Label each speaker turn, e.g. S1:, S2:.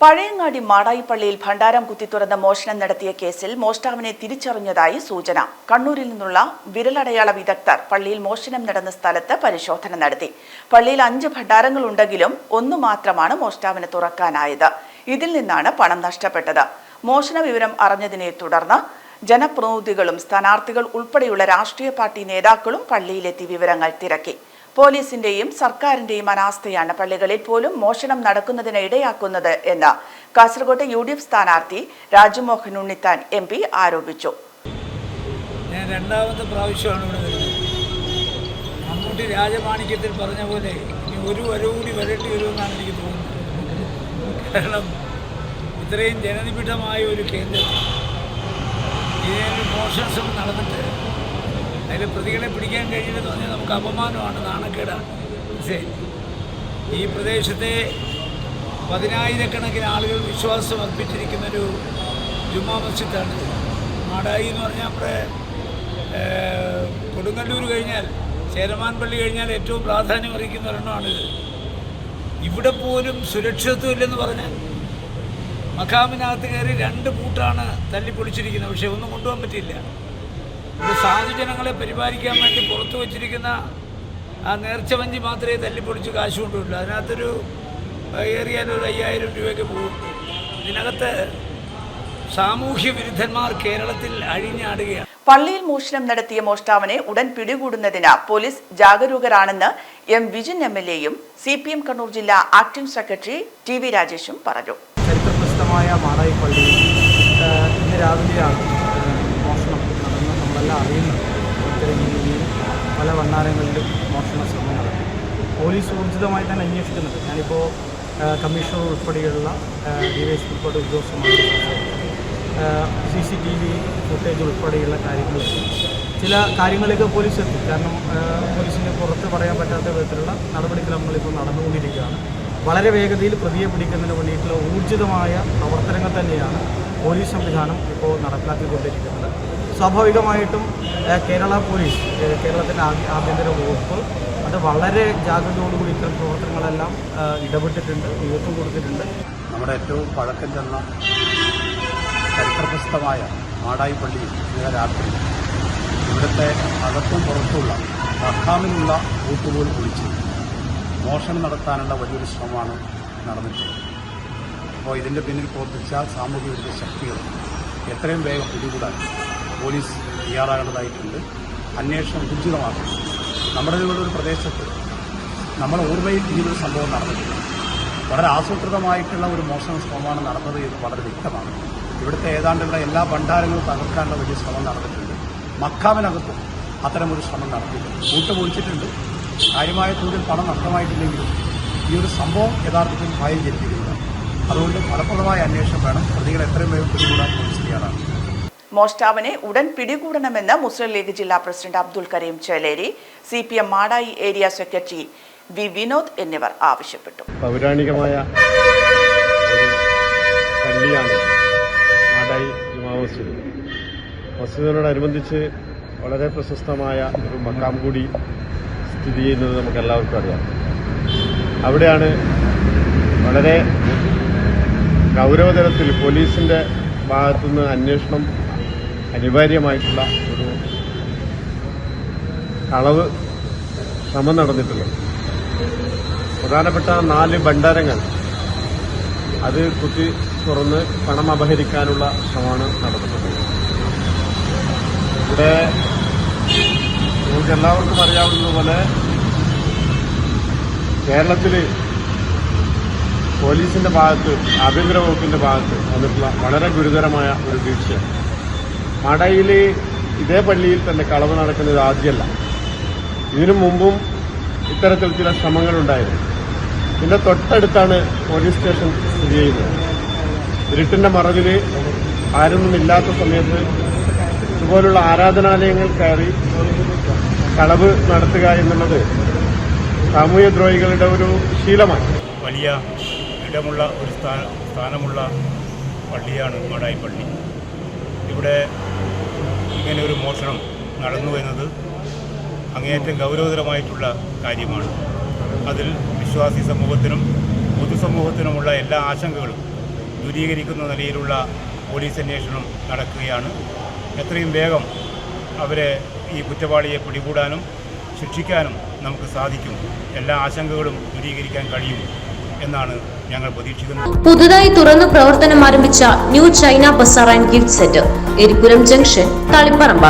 S1: പഴയങ്ങാടി മാടായിപ്പള്ളിയിൽ ഭണ്ഡാരം കുത്തി തുറന്ന് മോഷണം നടത്തിയ കേസിൽ മോഷ്ടാവിനെ തിരിച്ചറിഞ്ഞതായി സൂചന. കണ്ണൂരിൽ നിന്നുള്ള വിരലടയാള വിദഗ്ധർ പള്ളിയിൽ മോഷണം നടന്ന സ്ഥലത്ത് പരിശോധന നടത്തി. പള്ളിയിൽ അഞ്ച് ഭണ്ഡാരങ്ങൾ ഉണ്ടെങ്കിലും ഒന്നു മാത്രമാണ് മോഷ്ടാവിന് തുറക്കാനായത്. ഇതിൽ നിന്നാണ് പണം നഷ്ടപ്പെട്ടത്. മോഷണ വിവരം അറിഞ്ഞതിനെ തുടർന്ന് ജനപ്രതിനിധികളും സ്ഥാനാർത്ഥികൾ ഉൾപ്പെടെയുള്ള രാഷ്ട്രീയ പാർട്ടി നേതാക്കളും പള്ളിയിലെത്തി വിവരങ്ങൾ തിരക്കി. പോലീസിന്റെയും സർക്കാരിന്റെയും അനാസ്ഥയാണ് പള്ളികളിൽ പോലും മോഷണം നടക്കുന്നതിന് ഇടയാക്കുന്നത് എന്ന് കാസർകോട്ടെ യു ഡി എഫ് സ്ഥാനാർത്ഥി രാജ്മോഹൻ ഉണ്ണിത്താൻ എം പി ആരോപിച്ചു.
S2: ഞാൻ രണ്ടാമത്തെ പ്രാവശ്യമാണ് ഇവിടെ വരുന്നത്. മമ്മൂട്ടി രാജമാണിക്യത്തിൽ പറഞ്ഞ പോലെ ഇനി ഒരു വരവ് കൂടി വരേണ്ടി വരുമെന്നാണ് എനിക്ക് തോന്നുന്നത്. കാരണം ഇത്രയും ജനനിബിഡമായ ഒരു കേന്ദ്രത്തിൽ ഇതിനൊരു മോഷൻസും നടന്നിട്ട് അതിൽ പ്രതികളെ പിടിക്കാൻ കഴിയില്ലെന്ന് പറഞ്ഞാൽ നമുക്ക് അപമാനമാണ് നാണക്കേടാണ് ശരി ഈ പ്രദേശത്തെ പതിനായിരക്കണക്കിന് ആളുകൾ വിശ്വാസം അർപ്പിച്ചിരിക്കുന്നൊരു ജുമാ മസ്ജിദാണ് മാടായി എന്ന് പറഞ്ഞാൽ നമ്മുടെ കൊടുങ്ങല്ലൂർ കഴിഞ്ഞാൽ ചേരമാൻ പള്ളി കഴിഞ്ഞാൽ ഏറ്റവും പ്രാധാന്യം അറിയിക്കുന്ന ഒരെണ്ണമാണിത്. ഇവിടെ പോലും സുരക്ഷിതത്വമില്ലെന്ന് പറഞ്ഞാൽ മഖാമിനകത്ത് കയറി രണ്ട് കൂട്ടാണ് തല്ലിപ്പൊളിച്ചിരിക്കുന്നത്. പക്ഷേ ഒന്നും കൊണ്ടുപോകാൻ പറ്റില്ല ഇവിടെ സാധുജനങ്ങളെ പരിപാലിക്കാൻ വേണ്ടി പുറത്തു വച്ചിരിക്കുന്ന ആ നേർച്ച വഞ്ചി മാത്രമേ തല്ലിപ്പൊളിച്ച് കാശ് കൊണ്ടുവരുള്ളൂ അതിനകത്തൊരു ഏറിയാൽ ഒരു അയ്യായിരം രൂപയ്ക്ക് പോകും. ഇതിനകത്ത് സാമൂഹ്യ വിരുദ്ധന്മാർ കേരളത്തിൽ അഴിഞ്ഞാടുകയാണ്.
S1: പള്ളിയിൽ മോഷണം നടത്തിയ മോഷ്ടാവനെ ഉടൻ പിടികൂടുന്നതിന് പോലീസ് ജാഗരൂകരാണെന്ന് എം വിജിൻ എം എൽ എയും സി പി എം കണ്ണൂർ ജില്ലാ ആക്ടിംഗ് സെക്രട്ടറി ടി വി രാജേഷും പറഞ്ഞു.
S3: ചരിത്രപ്രസിദ്ധമായ മാടായി പള്ളി ഇന്ന് രാവിലെയാണ് നമ്മളെല്ലാം അറിയുന്നത്. ഇത്തരം രീതിയിൽ പല വണ്ണാരങ്ങളിലും മോഷണ ശ്രമങ്ങൾ. പോലീസ് ഊർജിതമായി തന്നെ അന്വേഷിക്കുന്നുണ്ട്. ഞാനിപ്പോൾ കമ്മീഷണർ ഉൾപ്പെടെയുള്ള ഡി വൈ എസ് ഉൾപ്പെടെ ഉദ്യോഗസ്ഥന്മാർ C C T V footage ഉൾപ്പെടെയുള്ള കാര്യങ്ങൾ. ചില കാര്യങ്ങളിലേക്ക് പോലീസ് എത്തി. കാരണം പോലീസിന് പുറത്ത് പറയാൻ പറ്റാത്ത വിധത്തിലുള്ള നടപടിക്രമങ്ങളിപ്പോൾ നടന്നുകൊണ്ടിരിക്കുകയാണ്. വളരെ വേഗതയിൽ പ്രതിയെ പിടിക്കുന്നതിന് വേണ്ടിയിട്ടുള്ള ഊർജിതമായ പ്രവർത്തനങ്ങൾ തന്നെയാണ് പോലീസ് സംവിധാനം ഇപ്പോൾ നടപ്പിലാക്കിക്കൊണ്ടിരിക്കുന്നത്. സ്വാഭാവികമായിട്ടും കേരള പോലീസ് കേരളത്തിന്റെ ആഭ്യ- ആഭ്യന്തര വകുപ്പ് അത് വളരെ ജാഗ്രതയോടുകൂടി ഇത്തരം പ്രവർത്തനങ്ങളെല്ലാം ഇടപെട്ടിട്ടുണ്ട് നേതൃത്വം കൊടുത്തിട്ടുണ്ട്.
S4: നമ്മുടെ ഏറ്റവും പഴക്കം ചെന്ന ചരിത്രപ്രസിദ്ധമായ മാടായി പള്ളിയിൽ ഇന്നലെ രാത്രി ഇവിടുത്തെ അകത്തും പുറത്തുള്ള മഖാമിലുള്ള കൂട്ടുപോൽ പൊളിച്ച് മോഷണം നടത്താനുള്ള വലിയൊരു ശ്രമമാണ് നടന്നിട്ടുള്ളത്. അപ്പോൾ ഇതിന്റെ പിന്നിൽ പ്രവർത്തിച്ച സാമൂഹ്യ ശക്തികൾ എത്രയും വേഗം പിടികൂടാൻ പോലീസ് തയ്യാറാകേണ്ടതായിട്ടുണ്ട്. അന്വേഷണം ഊർജിതമാക്കും നമ്മുടെ ഒരു പ്രദേശത്ത് നമ്മുടെ ഓർമ്മയിൽ ഇങ്ങനൊരു സംഭവം നടന്നിട്ടില്ല. വളരെ ആസൂത്രിതമായിട്ടുള്ള ഒരു മോഷണ ശ്രമമാണ് നടന്നത് എന്ന് വളരെ വ്യക്തമാണ്. ഇവിടുത്തെ ഏതാണ്ടുള്ള എല്ലാ ഭണ്ഡാരങ്ങളും തകർക്കാനുള്ള വലിയ ശ്രമം നടന്നിട്ടുണ്ട്. മക്കാവിനകത്തും അത്തരമൊരു ശ്രമം നടത്തിയിട്ടുണ്ട്. കൂട്ടുപൊളിച്ചിട്ടുണ്ട്. കാര്യമായ തോതിൽ പണം നഷ്ടമായിട്ടില്ലെങ്കിലും ഈ ഒരു സംഭവം യഥാർത്ഥത്തിൽ ഭയം ജനിപ്പിക്കുന്നതാണ് അതുകൊണ്ട് ഫലപ്രദമായ അന്വേഷണം വേണം. പ്രതികൾ എത്രയും വേഗം പിടികൂടാൻ പോലീസ് തയ്യാറാണ്
S1: മോഷ്ടാവിനെ ഉടൻ പിടികൂടണമെന്ന് മുസ്ലിം ലീഗ് ജില്ലാ president Abdul Kareem Cheleri C P M Madayi area secretary V Vinod എന്നിവർ ആവശ്യപ്പെട്ടു.
S5: പൗരാണികമായ മസ്ജിദിനോടനുബന്ധിച്ച് വളരെ പ്രശസ്തമായ ഒരു മക്കാം കൂടി സ്ഥിതി ചെയ്യുന്നത് നമുക്ക് എല്ലാവർക്കും അറിയാം. അവിടെയാണ് വളരെ ഗൗരവതരത്തിൽ പോലീസിന്റെ ഭാഗത്തുനിന്ന് അന്വേഷണം അനിവാര്യമായിട്ടുള്ള ഒരു അളവ് ശ്രമം നടന്നിട്ടുള്ളത്. പ്രധാനപ്പെട്ട നാല് ഭണ്ഡാരങ്ങൾ അത് കുത്തി തുറന്ന് പണം അപഹരിക്കാനുള്ള ശ്രമമാണ് നടന്നിട്ടുള്ളത്. ഇവിടെ നമുക്ക് എല്ലാവർക്കും അറിയാവുന്നതുപോലെ കേരളത്തിൽ പോലീസിന്റെ ഭാഗത്ത് ആഭ്യന്തര വകുപ്പിന്റെ ഭാഗത്ത് വന്നിട്ടുള്ള വളരെ ഗുരുതരമായ ഒരു വീഴ്ചയാണ്. മടയിൽ ഇതേ പള്ളിയിൽ തന്നെ കളവ് നടക്കുന്നത് ആദ്യമല്ല. ഇതിനു മുമ്പും ഇത്തരത്തിൽ ചില ശ്രമങ്ങളുണ്ടായിരുന്നു. ഇതിന്റെ തൊട്ടടുത്താണ് പോലീസ് സ്റ്റേഷൻ സ്ഥിതി ചെയ്യുന്നത്. ഇരുട്ടിന്റെ മറവിൽ ആരൊന്നുമില്ലാത്ത സമയത്ത് ഇതുപോലുള്ള ആരാധനാലയങ്ങൾ കയറി കളവ് നടത്തുക എന്നുള്ളത് സാമൂഹ്യ ദ്രോഹികളുടെ ഒരു ശീലമാണ്.
S6: വലിയ ഇടമുള്ള ഒരു സ്ഥാന സ്ഥാനമുള്ള പള്ളിയാണ് മടായി പള്ളി. ഇവിടെ ഇങ്ങനെ ഒരു മോഷണം നടന്നു എന്നത് അങ്ങേയറ്റം ഗൗരവതരമായിട്ടുള്ള കാര്യമാണ്. അതിൽ വിശ്വാസി സമൂഹത്തിനും പൊതുസമൂഹത്തിനുമുള്ള എല്ലാ ആശങ്കകളും ദൂരീകരിക്കുന്ന നിലയിലുള്ള പോലീസ് അന്വേഷണം നടക്കുകയാണ്. എത്രയും വേഗം അവരെ ഈ കുറ്റവാളിയെ പിടികൂടാനും ശിക്ഷിക്കാനും നമുക്ക് സാധിക്കും. എല്ലാ ആശങ്കകളും ദൂരീകരിക്കാൻ കഴിയും. എന്നാണ് ഞങ്ങൾ പ്രതീക്ഷിക്കുന്നത്.
S7: പുതുതായി തുറന്നു പ്രവർത്തനം ആരംഭിച്ച new China bazaar and gift centre Eripuram junction Taliparamba